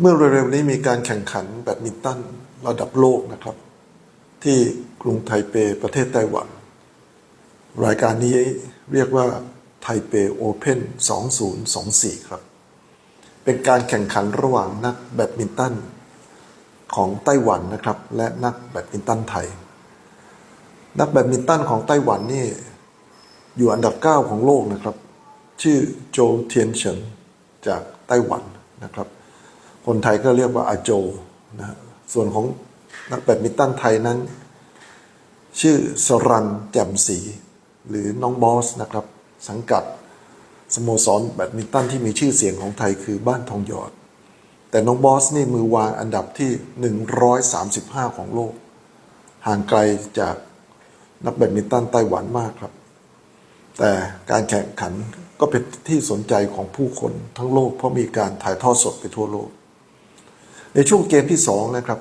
เมื่อเร็วๆนี้มีการแข่งขันแบดมินตันระดับโลกนะครับ ที่กรุงไทเปประเทศไต้หวัน รายการนี้เรียกว่าไทเปโอเพน2024 ครับ เป็นการแข่งขันระหว่างนักแบดมินตันของไต้หวันนะครับ และนักแบดมินตันไทย นักแบดมินตันของไต้หวันนี่อยู่อันดับ 9 ของโลกนะครับ ชื่อโจเทียนเฉินจากไต้หวันนะครับ คนไทยก็เรียกว่าอาโจนะส่วนของนักแบดมินตันไทยนั้น ชื่อสรันแจ่มศรีหรือน้องบอสนะครับ สังกัดสโมสรแบดมินตันที่มีชื่อเสียงของไทยคือบ้านทองหยอด แต่น้องบอสนี่มือวางอันดับที่ 135 ของโลก ห่างไกลจากนักแบดมินตันไต้หวันมากครับ แต่การแข่งขันก็เป็นที่สนใจของผู้คนทั้งโลกเพราะมีการถ่ายทอดสดไปทั่วโลก ในช่วงเกมที่สองนะครับ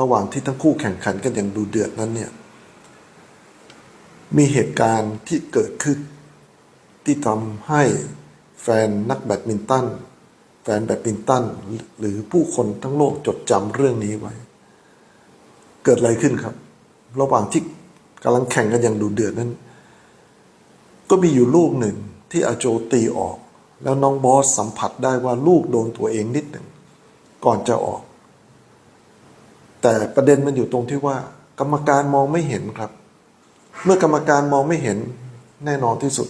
ระหว่างที่ทั้งคู่แข่งขันกันอย่างดูเดือดนั้นเนี่ยมีเหตุการณ์ที่เกิดขึ้น ที่ทำให้แฟนนักแบดมินตันแฟนแบดมินตันหรือผู้คนทั้งโลกจดจำเรื่องนี้ไว้ เกิดอะไรขึ้นครับ ระหว่างที่กำลังแข่งกันอย่างดูเดือดนั้น ก็มีอยู่ลูกหนึ่งที่อาโจตีออก แล้วน้องบอสสัมผัสได้ว่าลูกโดนตัวเองนิดหนึ่ง ก่อนจะออก แต่ประเด็นมันอยู่ตรงที่ว่า กรรมการมองไม่เห็นครับ เมื่อกรรมการมองไม่เห็นแน่นอนที่สุด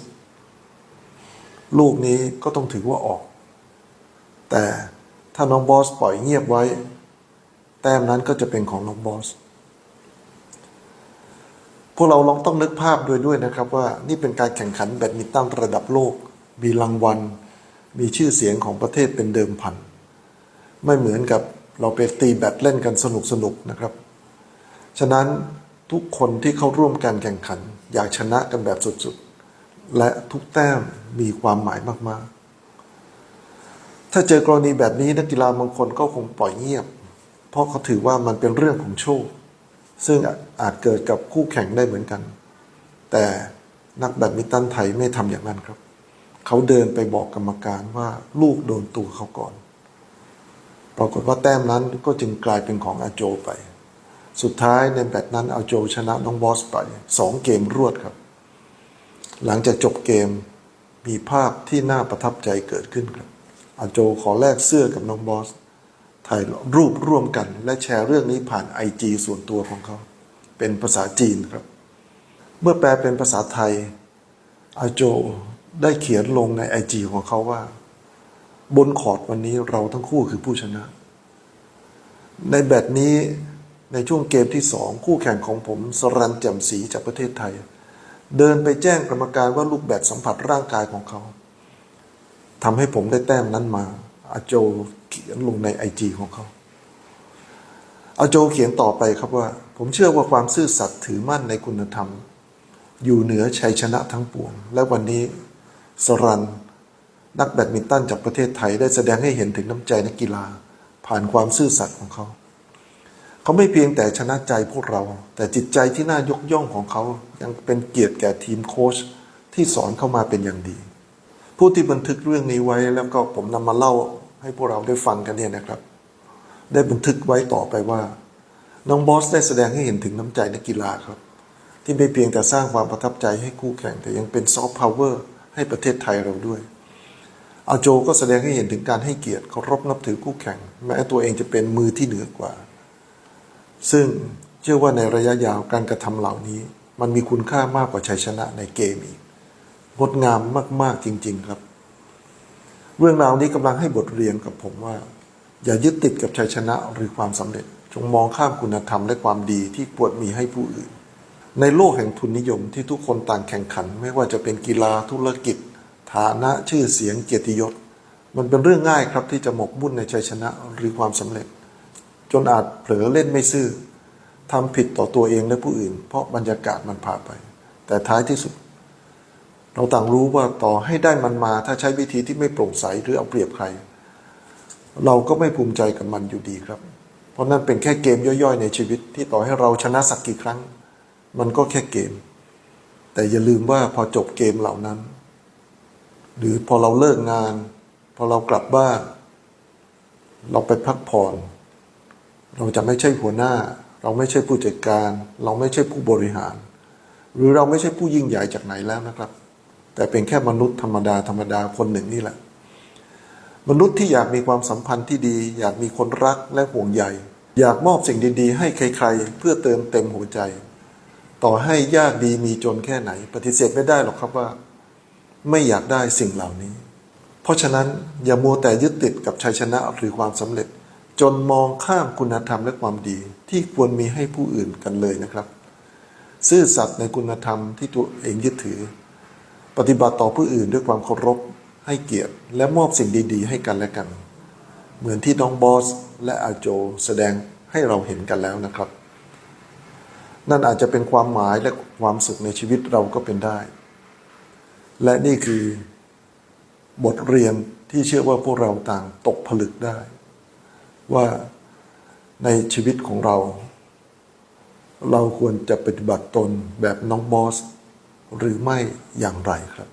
ลูกนี้ก็ต้องถือว่าออก แต่ถ้าน้องบอสปล่อยเงียบไว้ แต้มนั้นก็จะเป็นของน้องบอสพวกเราลองต้องนึกภาพด้วยด้วยนะครับว่านี่เป็นการแข่งขันแบดมินตันระดับโลก มีรางวัล มีชื่อเสียงของประเทศเป็นเดิมพัน ไม่เหมือนกับเราไปตีแบดเล่นกันสนุกสนุกๆนะครับ ฉะนั้นทุกคนที่เข้าร่วมการแข่งขัน อยากชนะกันแบบสุดๆ และทุกแต้มมีความหมายมากๆ ถ้าเจอกรณีแบบนี้นักกีฬาบางคนก็คงปล่อยเงียบ เพราะเขาถือว่ามันเป็นเรื่องของโชค ซึ่งอาจเกิดกับคู่แข่งได้เหมือนกัน แต่นักแบดมินตันไทยไม่ทำอย่างนั้นครับ เขาเดินไปบอกกรรมการว่าลูกโดนตัวเขาก่อน ปรากฏว่าแต้มนั้นก็จึงกลายเป็นของอาโจไป สุดท้ายในแบตนั้นอาโจชนะน้องบอสไปสองเกมรวดครับ หลังจากจบเกมมีภาพที่น่าประทับใจเกิดขึ้นครับอาโจขอแลกเสื้อกับน้องบอสถ่ายรูปร่วมกัน และแชร์เรื่องนี้ผ่านไอจส่วนตัวของเขา เป็นภาษาจีนครับ เมื่อแปลเป็นภาษาไทยอาโจได้เขียนลงในไอจของเขาว่า บนคอร์ดวันนี้เราทั้งคู่คือผู้ชนะ ในแบตนี้ในช่วงเกมที่สองคู่แข่งของผมสรันแจ่มศรีจากประเทศไทย เดินไปแจ้งกรรมการว่าลูกแบตสัมผัสร่างกายของเขาทำให้ผมได้แต้มนั้นมา อาโจเขียนลงในไอจของเขาอาโจเขียนต่อไปครับว่า ผมเชื่อว่าความซื่อสัตย์ถือมั่นในคุณธรรม อยู่เหนือชัยชนะทั้งปวง และวันนี้สรัน นักแบดมินตันจากประเทศไทยได้แสดงให้เห็นถึงน้ำใจนักกีฬา ผ่านความซื่อสัตย์ของเขา เขาไม่เพียงแต่ชนะใจพวกเรา แต่จิตใจที่น่ายกย่องของเขายังเป็นเกียรติแก่ทีมโค้ชที่สอนเข้ามาเป็นอย่างดี ผู้ที่บันทึกเรื่องนี้ไว้แล้วก็ผมนำมาเล่าให้พวกเราได้ฟังกันเนี่ยนะครับ ได้บันทึกไว้ต่อไปว่า น้องบอสได้แสดงให้เห็นถึงน้ำใจนักกีฬาครับ ที่ไม่เพียงแต่สร้างความประทับใจให้คู่แข่งแต่ยังเป็นซอฟต์พาวเวอร์ให้ประเทศไทยเราด้วย อาโจก็แสดงให้เห็นถึงการให้เกียรติเคารพนับถือคู่แข่ง แม้ตัวเองจะเป็นมือที่เหนือกว่า ซึ่งเชื่อว่าในระยะยาวการกระทำเหล่านี้ มันมีคุณค่ามากกว่าชัยชนะในเกมอีก งดงามมาก ๆจริง ๆครับ เรื่องราวนี้กำลังให้บทเรียนกับผมว่า อย่ายึดติดกับชัยชนะหรือความสำเร็จ จงมองข้ามคุณธรรมและความดีที่ควรมีให้ผู้อื่น ในโลกแห่งทุนนิยมที่ทุกคนต่างแข่งขัน ไม่ว่าจะเป็นกีฬาธุรกิจ ฐานะชื่อเสียงเกียรติยศ มันเป็นเรื่องง่ายครับที่จะหมกมุ่นในชัยชนะหรือความสำเร็จ จนอาจเผลอเล่นไม่ซื่อทำผิดต่อตัวเองและผู้อื่น เพราะบรรยากาศมันพาไป แต่ท้ายที่สุด เราต่างรู้ว่าต่อให้ได้มันมา ถ้าใช้วิธีที่ไม่โปร่งใสหรือเอาเปรียบใคร เราก็ไม่ภูมิใจกับมันอยู่ดีครับ เพราะนั่นเป็นแค่เกมย่อยๆ ในชีวิต ที่ต่อให้เราชนะสักกี่ครั้ง มันก็แค่เกม แต่อย่าลืมว่าพอจบเกมเหล่านั้น หรือพอเราเลิกงาน พอเรากลับบ้าน เราไปพักผ่อน เราจะไม่ใช่หัวหน้า เราไม่ใช่ผู้จัดการ เราไม่ใช่ผู้บริหาร หรือเราไม่ใช่ผู้ยิ่งใหญ่จากไหนแล้วนะครับ แต่เป็นแค่มนุษย์ธรรมดาธรรมดาคนหนึ่งนี่แหละ มนุษย์ที่อยากมีความสัมพันธ์ที่ดี อยากมีคนรักและห่วงใยอยากมอบสิ่งดีๆ ให้ใครๆ เพื่อเติมเต็มหัวใจ ต่อให้ยากดีมีจนแค่ไหน ปฏิเสธไม่ได้หรอกครับว่า ไม่อยากได้สิ่งเหล่านี้ เพราะฉะนั้นอย่ามัวแต่ยึดติดกับชัยชนะหรือความสำเร็จ จนมองข้ามคุณธรรมและความดีที่ควรมีให้ผู้อื่นกันเลยนะครับ ซื่อสัตย์ในคุณธรรมที่ตัวเองยึดถือ ปฏิบัติต่อผู้อื่นด้วยความเคารพ ให้เกียรติ และมอบสิ่งดีๆ ให้กันและกัน เหมือนที่น้องบอสและอาโจแสดงให้เราเห็นกันแล้วนะครับ นั่นอาจจะเป็นความหมายและความสุขในชีวิตเราก็เป็นได้ และนี่คือบทเรียนที่เชื่อว่าพวกเราต่างตกผลึกได้ ว่าในชีวิตของเรา เราควรจะปฏิบัติตนแบบน้องบอส หรือไม่อย่างไรครับ